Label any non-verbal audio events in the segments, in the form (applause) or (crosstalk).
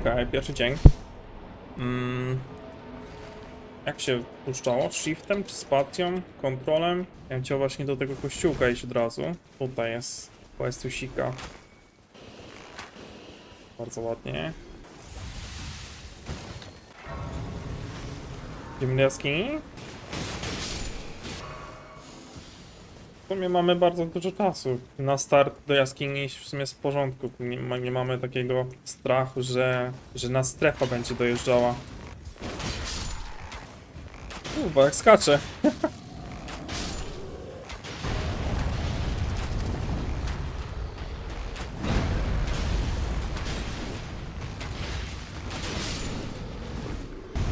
Okej, pierwszy dzień. Mm. Jak się puszczało? Shiftem czy spacją? Kontrolem? Ja bym chciał właśnie do tego kościółka iść od razu. Tutaj jest questusika. Bardzo ładnie. Idziemy do jaskini? W sumie mamy bardzo dużo czasu. Na start do jaskini w sumie w porządku. Nie, nie mamy takiego strachu, że, że nas strefa będzie dojeżdżała. Kurwa, jak skacze. (laughs)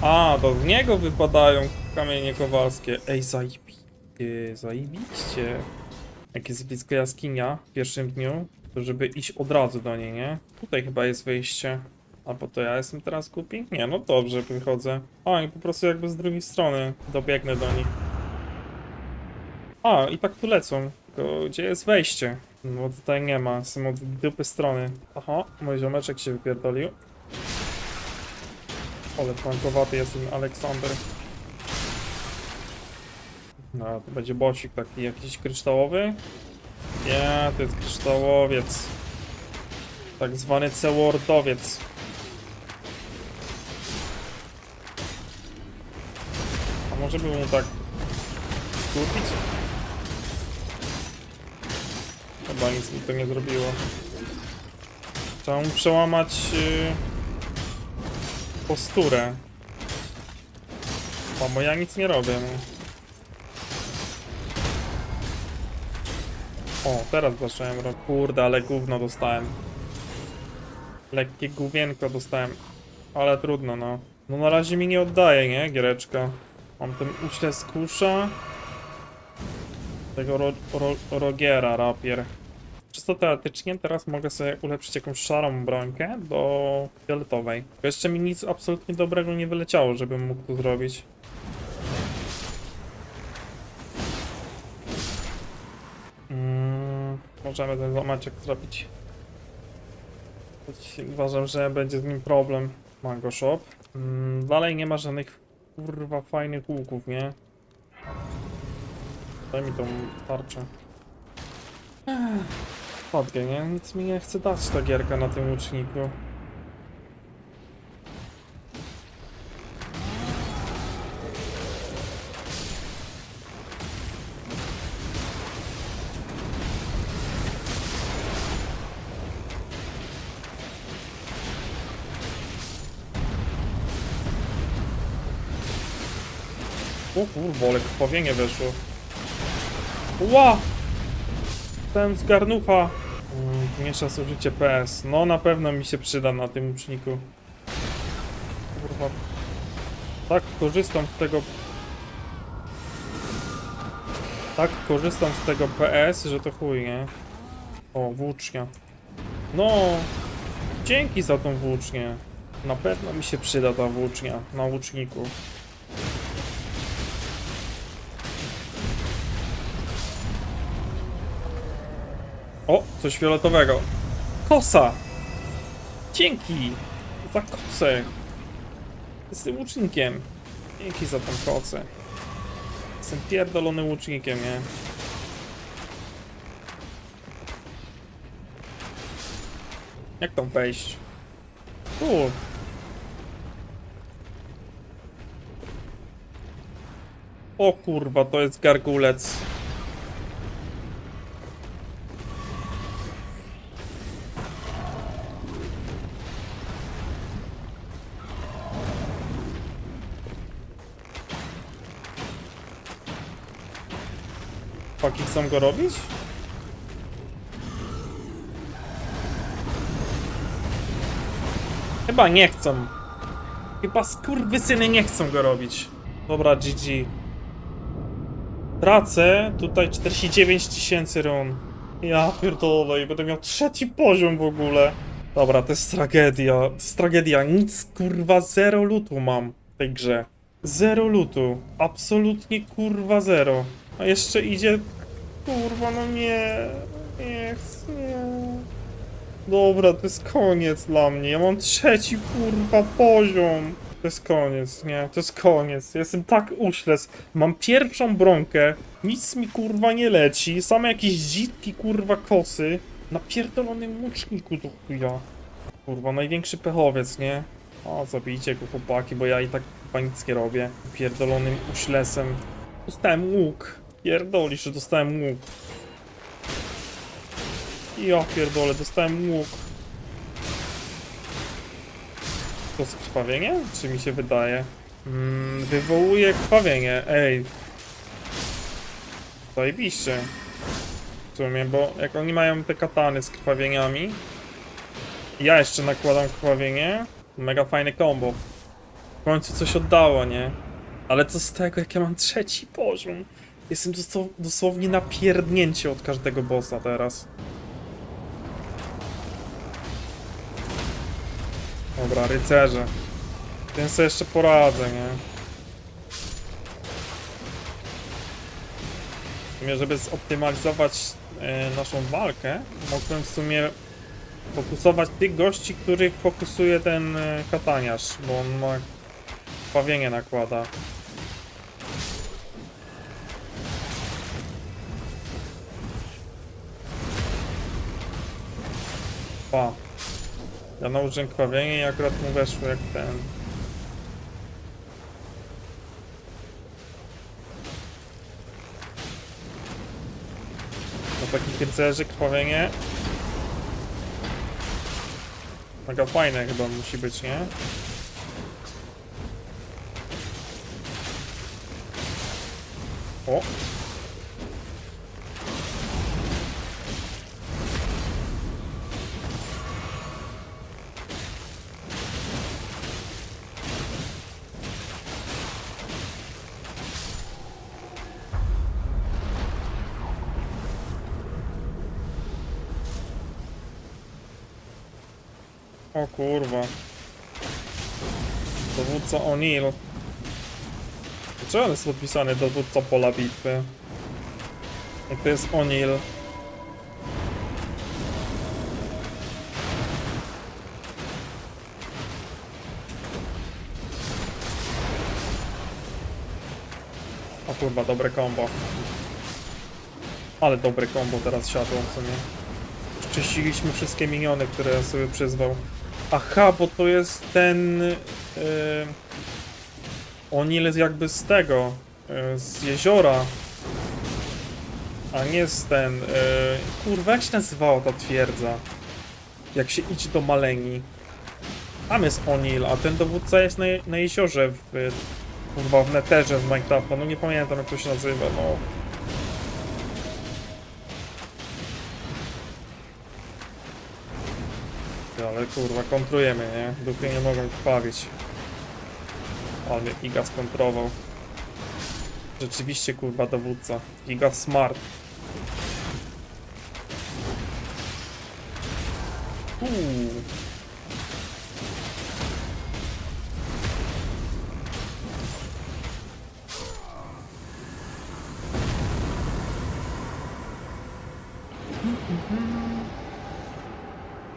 A, z niego wypadają kamienie kowalskie. Ej, zajebiście, zajebiście. Jak jest blisko jaskinia w pierwszym dniu, to żeby iść od razu do niej, nie? Tutaj chyba jest wyjście. Albo to ja jestem teraz głupi? Nie, no dobrze, wychodzę. A, i po prostu jakby z drugiej strony dobiegnę do nich. A, i tak tu lecą. Tylko gdzie jest wejście? No tutaj nie ma, są od dupy strony. Aha, mój ziomeczek się wypierdolił. Ale flankowaty jest ten Aleksander. No, to będzie bocik taki jakiś kryształowy. Nie, to jest kryształowiec. Tak zwany cewordowiec. A może by mu tak kupić? Chyba nic mi to nie zrobiło. Trzeba mu przełamać yy, posturę. Bo ja nic nie robię. No. O, teraz zacząłem robić. Kurde, ale gówno dostałem. Lekkie główienko dostałem. Ale trudno, no. No na razie mi nie oddaje, nie? Giereczka. Mam ten uślez kusza. Tego ro, ro, Rogiera, rapier. Czysto teoretycznie teraz mogę sobie ulepszyć jakąś szarą brońkę do fioletowej. Jeszcze mi nic absolutnie dobrego nie wyleciało, żebym mógł to zrobić. Możemy ten zamaczek zrobić. Choć Uważam, że będzie z nim problem. Mango Shop. Mm, dalej nie ma żadnych kurwa fajnych łuków, nie? Daj mi tą tarczę. Podgę, nie? Nic mi nie chce dać ta gierka na tym łuczniku. O kurwa, ale krwawienie weszło. Ła! Ten z garnucha. Mm, Zmniejsza zużycie PS. No na pewno mi się przyda na tym łuczniku. Kurwa. Tak korzystam z tego... Tak korzystam z tego PS, że to chuj, nie? O, włócznia. No! Dzięki za tą włócznię. Na pewno mi się przyda ta włócznia na łuczniku. O, coś fioletowego. Kosa! Dzięki za kosę. Jestem łucznikiem. Dzięki za tą kosę. Jestem pierdolonym łucznikiem, nie? Jak tam wejść? Tu. O kurwa, to jest gargulec. Chłopaki chcą go robić? Chyba nie chcą. Chyba skurwysyny nie chcą go robić. Dobra, GG. Tracę tutaj 49 tysięcy run. Ja pierdolę i będę miał trzeci poziom w ogóle. Dobra, to jest tragedia. To jest tragedia. Nic kurwa, zero lutu mam w tej grze. Zero lutu. Absolutnie kurwa zero. A jeszcze idzie Kurwa, no nie. Nie chcę. Dobra, to jest koniec dla mnie. Ja mam trzeci kurwa poziom. To jest koniec, nie? To jest koniec. Jestem tak uśles. Mam pierwszą bronkę. Nic mi kurwa nie leci. Same jakieś dzitki kurwa kosy. Na pierdolonym łuczniku do chuja. Kurwa, największy pechowiec, nie? O, zabijcie go chłopaki, bo ja i tak chyba nic nie robię. Pierdolonym uślesem. Dostałem łuk. Pierdolisz, że dostałem łuk. Ja pierdolę, dostałem łuk. To jest krwawienie? Czy mi się wydaje? Mm, wywołuje krwawienie, ej. Zajebiście. W sumie, bo jak oni mają te katany z krwawieniami, ja jeszcze nakładam krwawienie, mega fajne combo. W końcu coś oddało, nie? Ale co z tego, jak ja mam trzeci poziom? Jestem dosłownie na pierdnięcie od każdego bossa teraz. Dobra, rycerze. Tym sobie jeszcze poradzę, nie? W sumie, żeby zoptymalizować e, naszą walkę, mogłem w sumie fokusować tych gości, których fokusuje ten e, kataniarz, bo on ma krwawienie nakłada. Pa. Ja nałożyłem krwawienie i akurat mu weszło jak ten. Do takich rycerzy krwawienie. Mega fajne chyba musi być, nie? O! O kurwa. Dowódca O'Neill. Dlaczego on jest podpisany dowódca pola bitwy? Jak to jest O'Neill? O kurwa, dobre combo. Ale dobre combo teraz siadło, co nie? Czyściliśmy wszystkie miniony, które sobie przyzwał. Aha, bo to jest ten... Yy, O'Neill jest jakby z tego, yy, z jeziora. A nie z ten... Yy, kurwa, jak się nazywała ta twierdza? Jak się idzie do Maleni. Tam jest O'Neill, a ten dowódca jest na, na jeziorze w... Kurwa, w Netherze z Minecrafta. No nie pamiętam jak to się nazywa, no. Ale kurwa, kontrujemy, nie? Dupy nie mogą krwawić. Ale mnie Giga skontrował. Rzeczywiście kurwa dowódca. Giga smart. Uuu.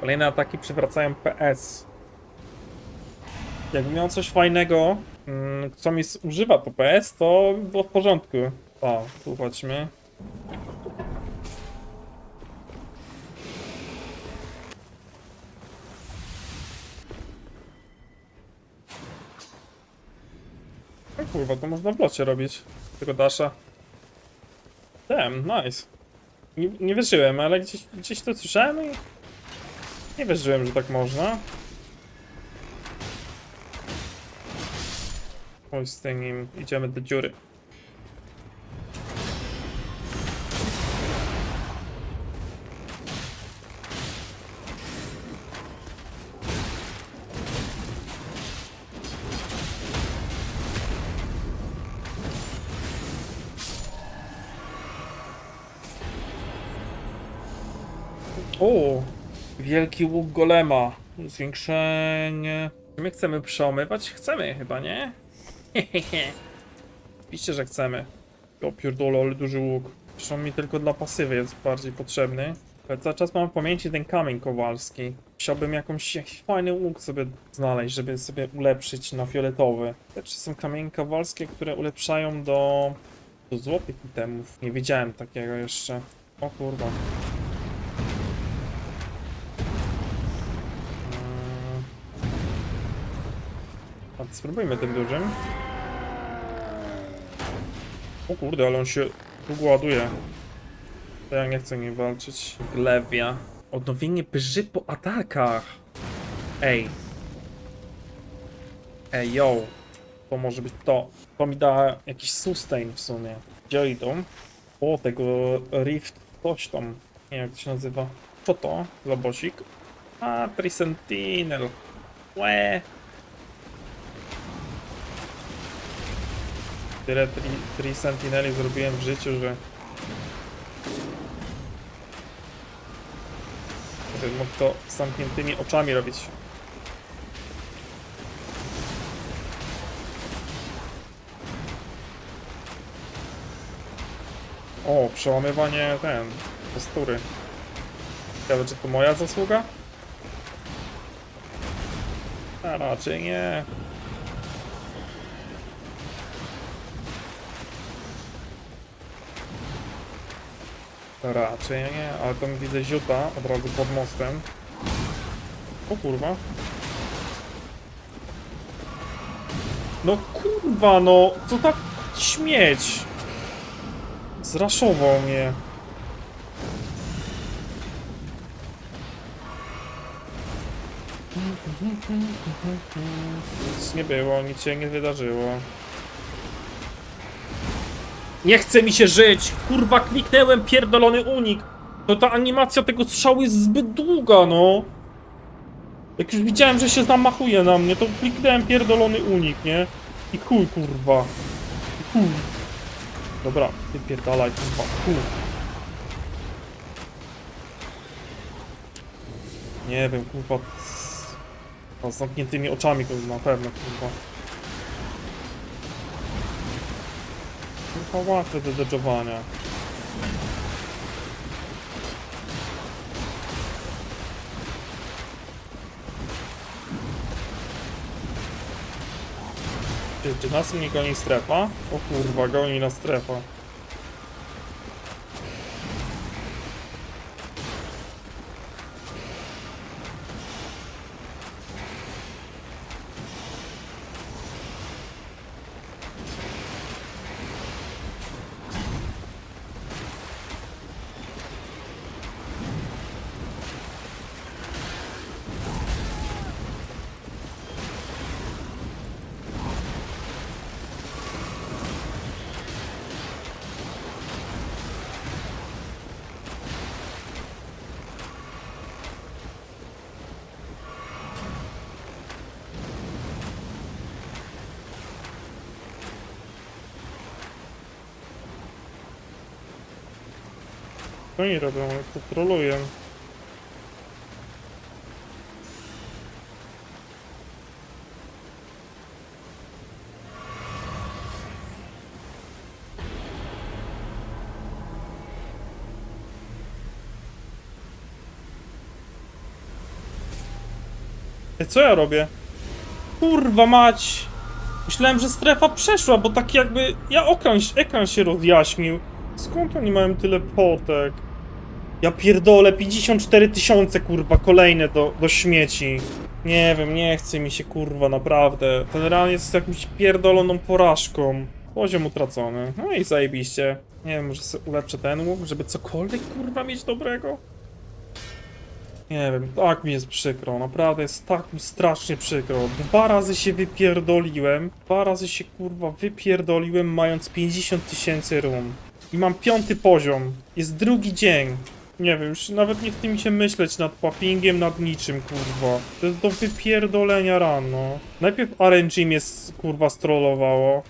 Kolejne ataki przywracają PS. Jakby miał coś fajnego, mm, co mi używa to PS, to by było w porządku. O, tu chodźmy. O kurwa, to można w locie robić. Tego dasza. Damn, nice. Nie, nie wierzyłem, ale gdzieś, gdzieś to słyszałem i... Nie wierzyłem, że tak można. Oj, z tym idziemy do dziury. Wielki łuk golema. Zwiększenie. Czy my chcemy przełamywać? Chcemy chyba, nie? (laughs) Oczywiście, że chcemy. O pierdolę, ale duży łuk. Zresztą mi tylko dla pasywy jest bardziej potrzebny. Ale cały czas mam w pamięci ten kamień kowalski. Chciałbym jakąś, jakiś fajny łuk sobie znaleźć, żeby sobie ulepszyć na fioletowy. Czy są kamienie kowalskie, które ulepszają do, do złotych itemów? Nie widziałem takiego jeszcze. O kurwa. A spróbujmy tym dużym. O kurde, ale on się długo ładuje. To ja nie chcę nim walczyć. Glewia. Odnowienie brzy po atakach. Ej. Ej, yo. To może być to. To mi da jakiś sustain w sumie. Gdzie idą? O, tego Rift coś tam. Nie wiem jak to się nazywa. Co to? Zabosik? A, Trisentinel. Łe. Tyle tri, tri Sentineli zrobiłem w życiu, że... Bym mógł to z zamkniętymi oczami robić. O, przełamywanie ten, postury. Ciekawe, czy to moja zasługa? A raczej nie. Raczej nie, ale tam widzę ziuta od razu pod mostem. O kurwa. No kurwa, no, co tak śmieć? Zraszował mnie. Nic nie było, nic się nie wydarzyło. Nie chce mi się żyć! Kurwa, kliknęłem pierdolony unik! To ta animacja tego strzału jest zbyt długa, no! Jak już widziałem, że się zamachuje na mnie, to kliknąłem pierdolony unik, nie? I chuj, kurwa. I chuj. Dobra, wypierdalaj, kurwa, chuj. Nie wiem, kurwa. z- Z zamkniętymi oczami, kurwa, na pewno, kurwa. Kurwa łatwe do dodżowania. Czy, czy nas nie goni strefa? O kurwa, goni nas strefa. Co oni robią? Kontroluję. Ej, Co ja robię? Kurwa mać! Myślałem, że strefa przeszła, bo tak jakby... Ja ekran się rozjaśnił. Skąd oni mają tyle potek? Ja pierdolę, 54 tysiące kurwa, kolejne do, do śmieci. Nie wiem, nie chce mi się kurwa, naprawdę. Ten ran jest jakimś pierdoloną porażką. Poziom utracony. No i zajebiście. Nie wiem, może sobie ulepszę ten łuk, żeby cokolwiek kurwa mieć dobrego? Nie wiem, tak mi jest przykro, naprawdę jest tak mi strasznie przykro. Dwa razy się wypierdoliłem, dwa razy się kurwa wypierdoliłem mając 50 tysięcy rum. I mam piąty poziom, jest drugi dzień. Nie wiem, już nawet nie chce mi się myśleć nad poppingiem, nad niczym, kurwa. To jest do wypierdolenia rano. Najpierw RNG mnie kurwa strollowało,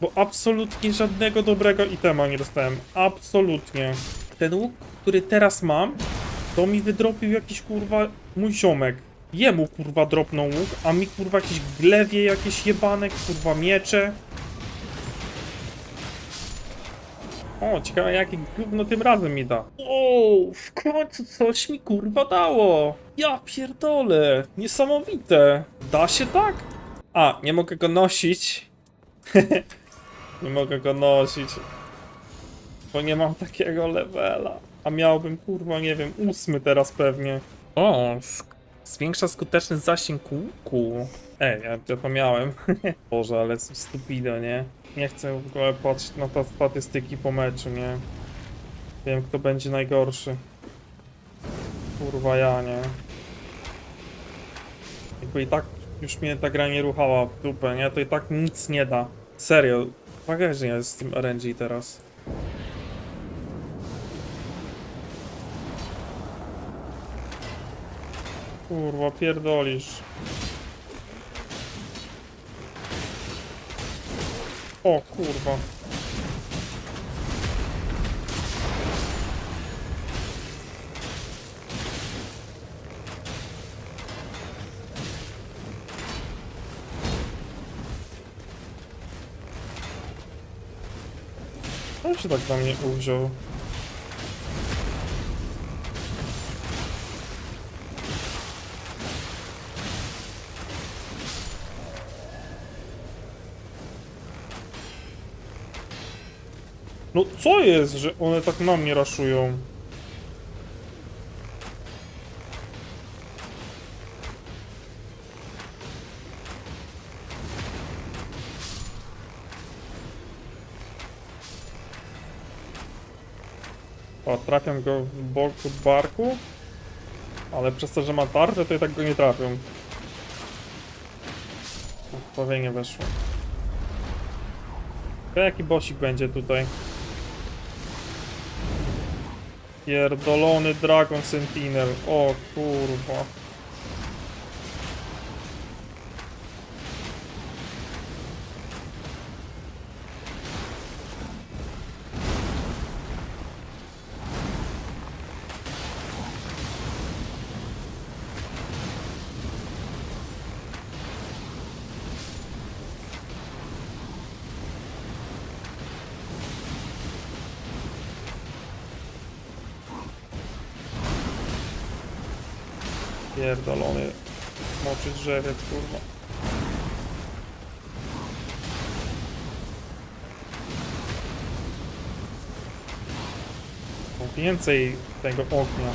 bo absolutnie żadnego dobrego itema nie dostałem. Absolutnie. Ten łuk, który teraz mam, to mi wydropił jakiś kurwa mój ziomek. Jemu kurwa dropnął łuk, a mi kurwa jakieś glewie, jakieś jebane kurwa miecze. O, ciekawe jakie gówno tym razem mi da. O, w końcu coś mi kurwa dało. Ja pierdolę. Niesamowite. Da się tak? A, nie mogę go nosić. (laughs) nie mogę go nosić. Bo nie mam takiego levela. A miałbym kurwa, nie wiem, ósmy teraz pewnie. O, zwiększa skuteczny zasięg łuku. Ej, ja to miałem. (laughs) Boże, ale stupido, nie? Nie chcę w ogóle patrzeć na te statystyki po meczu, nie? Wiem, kto będzie najgorszy. Kurwa, ja, nie? Jakby i tak już mnie ta gra nie ruchała w dupę, nie? To i tak nic nie da. Serio. Faktycznie jest z tym RNG teraz. Kurwa, pierdolisz. O kurwa. On się tak na mnie uwziął. No co jest, że one tak na mnie raszują? O, trafiam go w bok barku, ale przez to, że ma tarczę, to i tak go nie trafią. Nie weszło. Jaki bosik będzie tutaj? Pierdolony Dragon Sentinel. O kurwa. Moczy drzewiec, kurwa. Więcej tego ognia.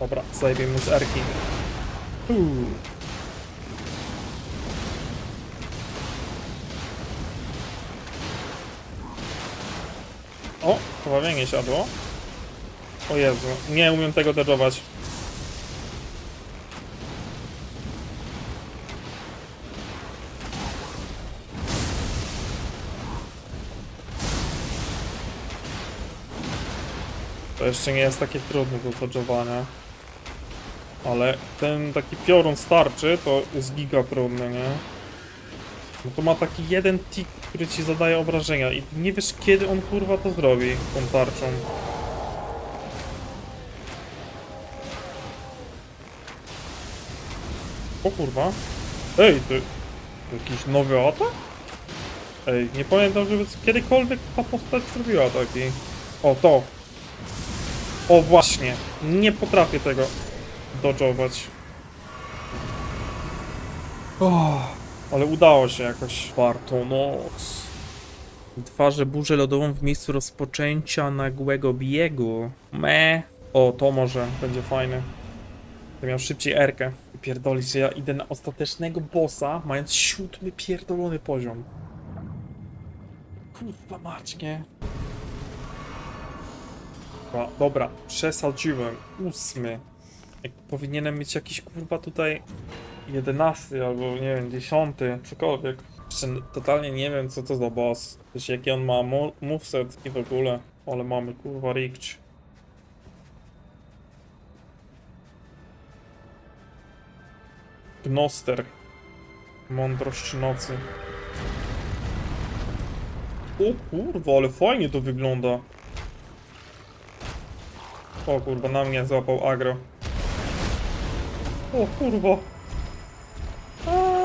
Dobra, zajmie mu z erki. Uuu. O, siadło. O Jezu, nie umiem tego dodżować. To jeszcze nie jest takie trudne do dodżowania. Ale ten taki piorun starczy, to jest giga trudny, nie? No to ma taki jeden tik, który ci zadaje obrażenia i nie wiesz kiedy on kurwa to zrobi tą tarczą. O kurwa. Ej, to jakiś nowy atak? Ej, nie pamiętam, żeby kiedykolwiek ta postać zrobiła taki. O, to. O, właśnie. Nie potrafię tego dodżować. Oh. Ale udało się jakoś. Warto noc. Twarzę burzę lodową w miejscu rozpoczęcia nagłego biegu. Me. O, to może będzie fajne. To miał szybciej erkę. Pierdolić, ja idę na ostatecznego bossa, mając siódmy pierdolony poziom. Kurwa mać? Dobra, przesadziłem. Ósmy. Jak powinienem mieć jakiś kurwa tutaj 11 albo nie wiem, 10, cokolwiek. Jeszcze totalnie nie wiem co to za boss. Wiesz jaki on ma mo- moveset i w ogóle. Ale mamy kurwa rikć. Pnoster. Mądrość nocy. O kurwa, ale fajnie to wygląda. O kurwa, na mnie złapał agro. O kurwa. Aaaa.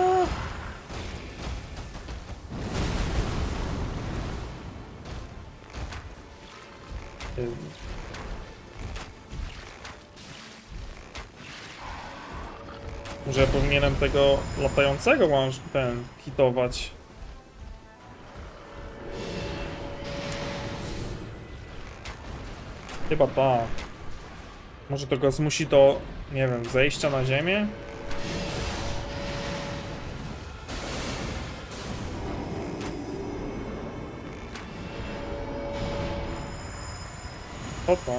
Może powinienem tego latającego łącz ten hitować. Chyba tak. Może to go zmusi do, nie wiem, zejścia na ziemię? Co to?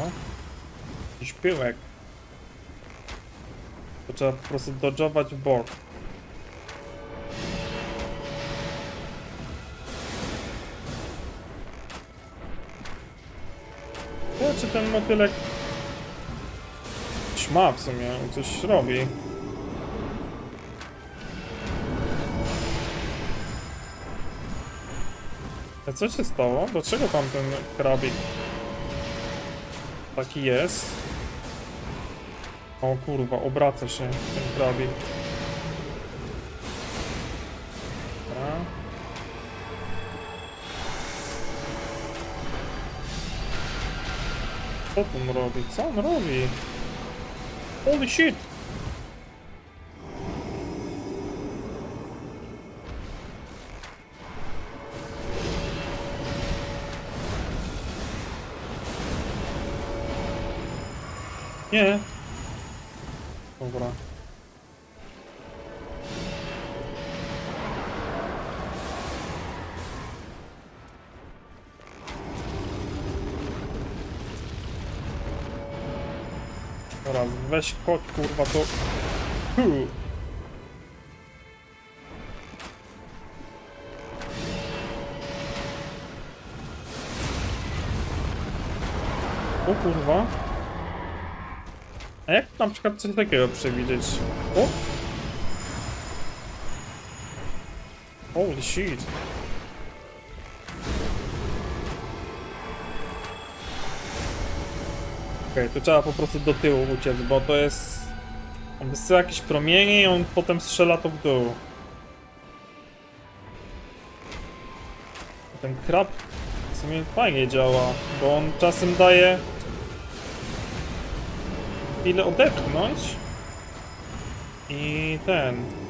Jakiś pyłek. To trzeba po prostu dodżować w bok. Czy ten motylek... Ćma w sumie, coś robi. A co się stało? Dlaczego tam ten krabik taki jest? O kurwa, obraca się ten krabik. Co on robi? Co on robi? Holy shit! Nie. Weź chodź kurwa to... O kurwa. A jak na przykład coś takiego przewidzieć? O! Holy shit. Okej, tu trzeba po prostu do tyłu uciec, bo to jest... On wysyła jakieś promienie i on potem strzela to w dół. Ten krab w sumie fajnie działa, bo on czasem daje chwilę odetchnąć i ten.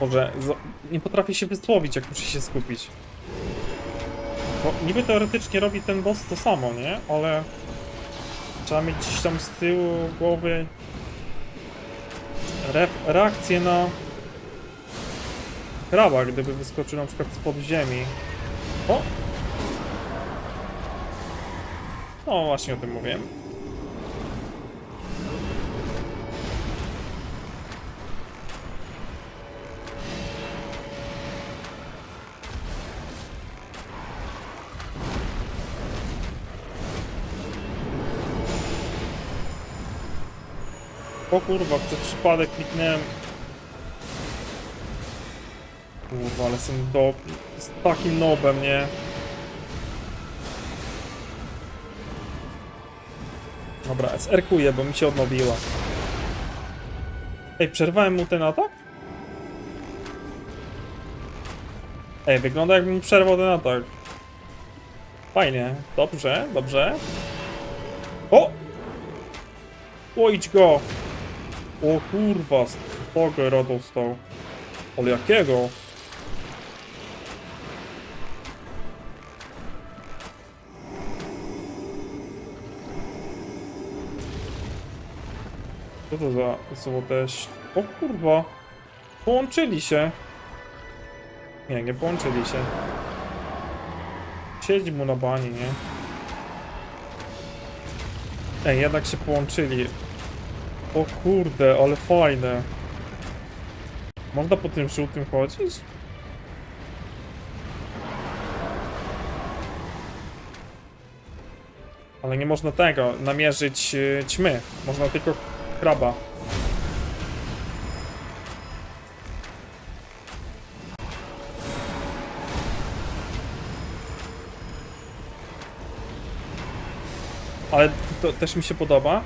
Boże, nie potrafię się wysłowić, jak muszę się skupić. Bo niby teoretycznie robi ten boss to samo, nie? Ale trzeba mieć gdzieś tam z tyłu głowy re reakcję na kraba, gdyby wyskoczył na przykład spod ziemi. O! No właśnie o tym mówiłem. O kurwa, przez przypadek kliknąłem Kurwa, ale jestem do... z takim nobem, nie? Dobra, SR-kuję, bo mi się odnowiła. Ej, przerwałem mu ten atak? Ej, wygląda jakbym przerwał ten atak. Fajnie, dobrze, dobrze. O! Idź go! O kurwa, Pogera dostał. Ale jakiego? Co to za złoteś? O kurwa! Połączyli się! Nie, nie połączyli się. Siedzi mu na bani, nie? Ej, jednak się połączyli. O kurde, ale fajne. Można po tym żółtym chodzić? Ale nie można tego, namierzyć y, ćmy. Można tylko kraba. Ale to też mi się podoba.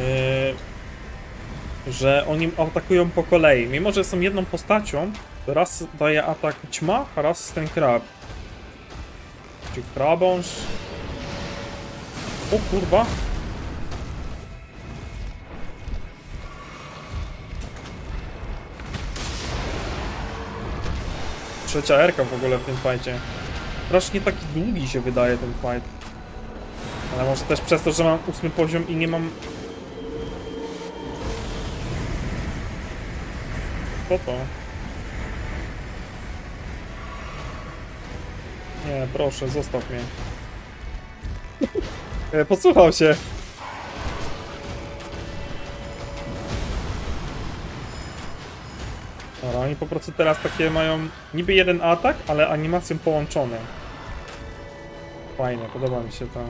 Yy, że oni atakują po kolei. Mimo, że są jedną postacią, to raz daje atak ćma, a raz ten krab. Krabąż? O kurwa! Trzecia erka w ogóle w tym fajcie. Strasznie taki długi się wydaje ten fight. Ale może też przez to, że mam ósmy poziom i nie mam... To? Nie, proszę, zostaw mnie. E, Podsłuchał się. Dobra, oni po prostu teraz takie mają niby jeden atak, ale animacją połączone. Fajnie, podoba mi się to.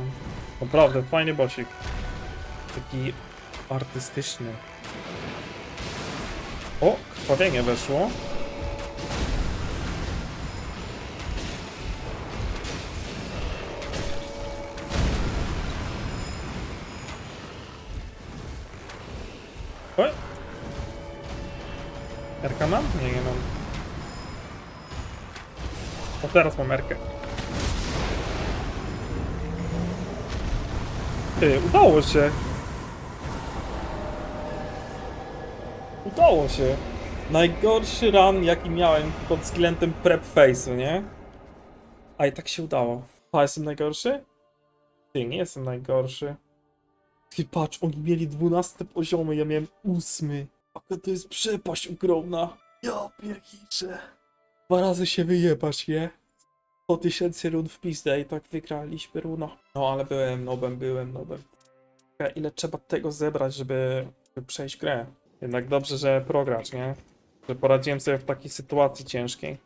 Naprawdę, fajny bosik. Taki artystyczny. O, krwawienie weszło. Oj. Erka mam? Nie, nie mam. O, teraz mam Erkę. Ty, udało się. Udało się. Najgorszy run, jaki miałem pod względem prep face'u, nie? A i tak się udało. A, jestem najgorszy? Ty, nie jestem najgorszy. Ty, patrz, oni mieli 12 poziomy, ja miałem 8. Jaka to jest przepaść ogromna. Ja pierniczę. Dwa razy się wyjebać, nie? 100 tysięcy run w pizdę i tak wygraliśmy runo. No ale byłem nobem, byłem nobem. Ile trzeba tego zebrać, żeby przejść grę? Jednak dobrze, że progracz, nie? Że poradziłem sobie w takiej sytuacji ciężkiej.